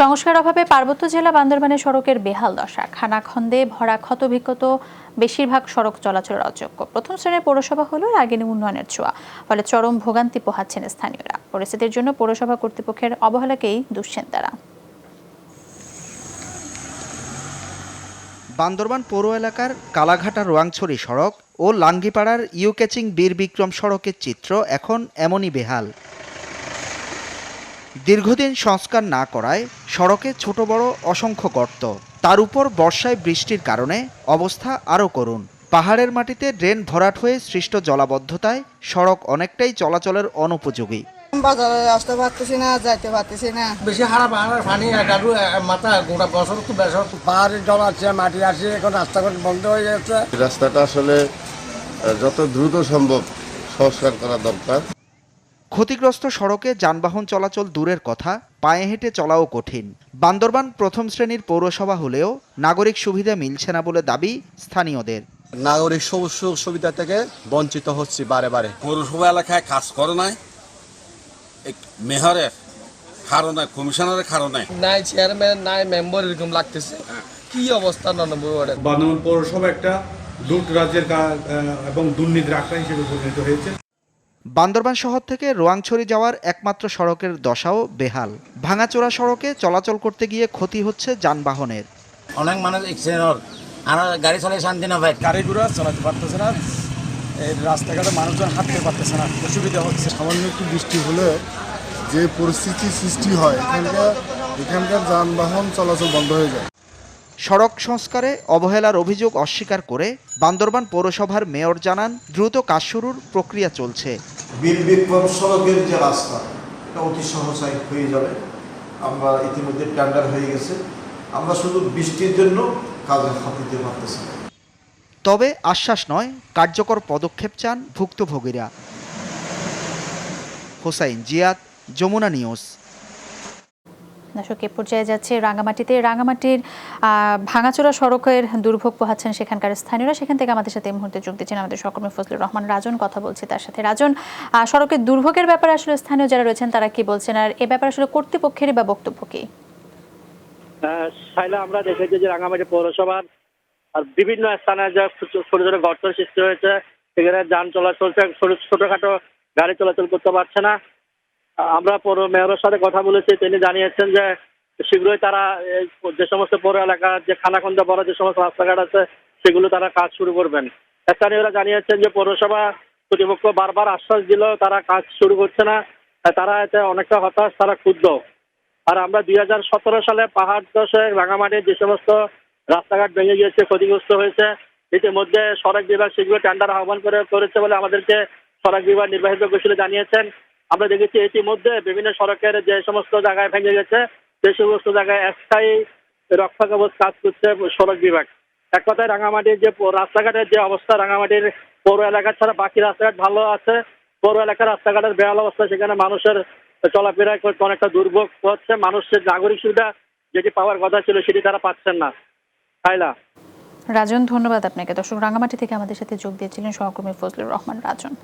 সংস্কার অভাবে পার্বত্য জেলা বান্দরবানের সড়কের বেহাল দশা। খানাখন্দে ভরা ক্ষতবিক্ষত বেশিরভাগ সড়ক চলাচলের অযোগ্য। প্রথম শ্রেণির পৌরসভা হলো রাগিনী উন্নয়নের ছোঁয়া, ফলে চরম ভোগান্তি পোহাচ্ছেন স্থানীয়রা। পরিস্থিতির জন্য পৌরসভা কর্তৃপক্ষের অবহেলাকেই দুষছেন তারা বান্দরবান পৌর এলাকার কালাঘাটা রোয়াংছড়ি সড়ক ও লাঙ্গিপাড়ার ইউক্যাচিং বীর বিক্রম সড়কের চিত্র এখন এমনই বেহাল। দীর্ঘদিন সংস্কার না করায় সড়কে ছোট বড় অসংখ্য গর্ত। তার উপর বর্ষায় বৃষ্টির কারণে অবস্থা আরও করুন পাহাড়ের মাটিতে ড্রেন ভরাট হয়ে সৃষ্ট জলাবদ্ধতায় সড়ক অনেকটাই চলাচলের অনুপযোগী। বাজারে আসতে পারতেছি না যাইতে পারতেছি না। বেশি হারা পাহাড়ের পানি একাডু মাথা গোটা বছর তো বেসর পাহাড়ের জল আছে মাটি আছে এখন রাস্তাঘাট বন্ধ হয়ে যাচ্ছে। রাস্তাটা আসলে যত দ্রুত সম্ভব সংস্কার করা দরকার। ক্ষতিগ্রস্ত সড়কে যানবাহন চলাচল দূরের কথা পায়ে হেঁটে চলাও কঠিন। বান্দরবান প্রথম শ্রেণির পৌরসভা হলেও নাগরিক সুবিধা মিলছে না বলে দাবি স্থানীয়দের। নাগরিক সুযোগ সুবিধা থেকে বঞ্চিত হচ্ছি বারে বারে। পৌরসভা এলাকায় কাজ করে নাই। এই মেয়রের কারণে কমিশনারের কারণে। নাই চেয়ারম্যান নাই মেম্বার এরকম লাগতেছে। কি অবস্থা বান্দরবান পৌরসভা একটা লুট রাজ্যের এবং দুর্নীতির আখড়া হিসেবে পরিণত হয়েছে। বান্দরবান শহর থেকে রোয়াংছড়ি যাওয়ার একমাত্র সড়কের দশাও বেহাল। ভাঙাচোরা সড়কে চলাচল করতে গিয়ে ক্ষতি হচ্ছে যানবাহনের। অনেক মানুষ এক্সিডেন্ট আর গাড়ি চালাই শান্তি না ভাই। গাড়ি ঘোড়া চালাতে পারতেছে না। এই রাস্তাঘাটে মানুষজন হাঁটতে পারতেছে না। অসুবিধা হচ্ছে। সামান্য একটু বৃষ্টি হলে যে পরিস্থিতি সৃষ্টি হয় এখানকার এখানকার যানবাহন চলাচল বন্ধ হয়ে যায়। সড়ক সংস্কারে অবহেলার অভিযোগ অস্বীকার করে বান্দরবান পৌরসভার মেয়র জানান দ্রুত কাজ শুরুর প্রক্রিয়া চলছে। সড়কের যে রাস্তা এটা অতি সহসায় হয়ে যাবে। আমরা ইতিমধ্যে টেন্ডার হয়ে গেছে। আমরা শুধু বৃষ্টির জন্য কাজে হাত দিতে পারতেছি তবে আশ্বাস নয় কার্যকর পদক্ষেপ চান ভুক্তভোগীরা। হোসাইন জিয়াদ যমুনা নিউজ। দর্শক এ পর্যায়ে যাচ্ছে। রাঙামাটিতে রাঙামাটির ভাঙাচোরা সড়কের দুর্ভোগ পোহাচ্ছেন সেখানকার স্থানীয়রা। সেখান থেকে আমাদের সাথে এই মুহূর্তে যোগ দিচ্ছেন আমাদের সহকর্মী ফজলুর রহমান। রাজন কথা বলছি তার সাথে। রাজন সড়কের দুর্ভোগের ব্যাপারে আসলে স্থানীয় যারা রয়েছেন তারা কি বলছেন? আর এ ব্যাপারে আসলে কর্তৃপক্ষেরই বা বক্তব্য কি? আমরা দেখেছি যে রাঙামাটি পৌরসভার আর বিভিন্ন স্থানে যে ছোট ছোট গর্ত সৃষ্টি হয়েছে। সেখানে যান চলাচল ছোট- ছোটখাটো গাড়ি চলাচল করতে পারছে না। আমরা পৌর মেয়রের সাথে কথা বলেছি, তিনি জানিয়েছেন যে শীঘ্রই তারা যে সমস্ত পৌর এলাকার যে খানাখন্দা বড় যে সমস্ত রাস্তাঘাট আছে, সেগুলো তারা কাজ শুরু করবেন। স্থানীয়রা জানিয়েছেন যে পৌরসভা কর্তৃপক্ষ বারবার আশ্বাস দিলেও তারা কাজ শুরু করছে না তারা এতে অনেকটা হতাশ, তারা ক্ষুব্ধ। আর আমরা দুই হাজার সতেরো সালে পাহাড় দশে রাঙামাটির যে সমস্ত রাস্তাঘাট ভেঙে গিয়েছে, ক্ষতিগ্রস্ত হয়েছে, ইতিমধ্যে সড়ক বিভাগ শীঘ্র টেন্ডার আহ্বান করে করেছে বলে আমাদেরকে সড়ক বিভাগ নির্বাহী প্রকৌশলী জানিয়েছেন। আমরা দেখেছি ইতিমধ্যে বিভিন্ন সড়কের যে সমস্ত জায়গায় ভেঙে গেছে সেই সমস্ত জায়গায় স্থায়ী রক্ষা কবচ কাজ করছে সড়ক বিভাগ। এক কথায় রাঙামাটির যে রাস্তাঘাটের যে অবস্থা, রাঙামাটির পৌর এলাকা ছাড়া বাকি রাস্তাঘাট ভালো আছে। পৌর এলাকার রাস্তাঘাটের বেহাল অবস্থা, সেখানে মানুষের চলাফেরা করতে অনেকটা দুর্ভোগ হচ্ছে। মানুষের নাগরিক সুবিধা যেটি পাওয়ার কথা ছিল, সেটি তারা পাচ্ছেন না। তাইলা রাজন, ধন্যবাদ আপনাকে। দর্শক, রাঙামাটি থেকে আমাদের সাথে যোগ দিয়েছিলেন সহকর্মী ফজলুর রহমান রাজন।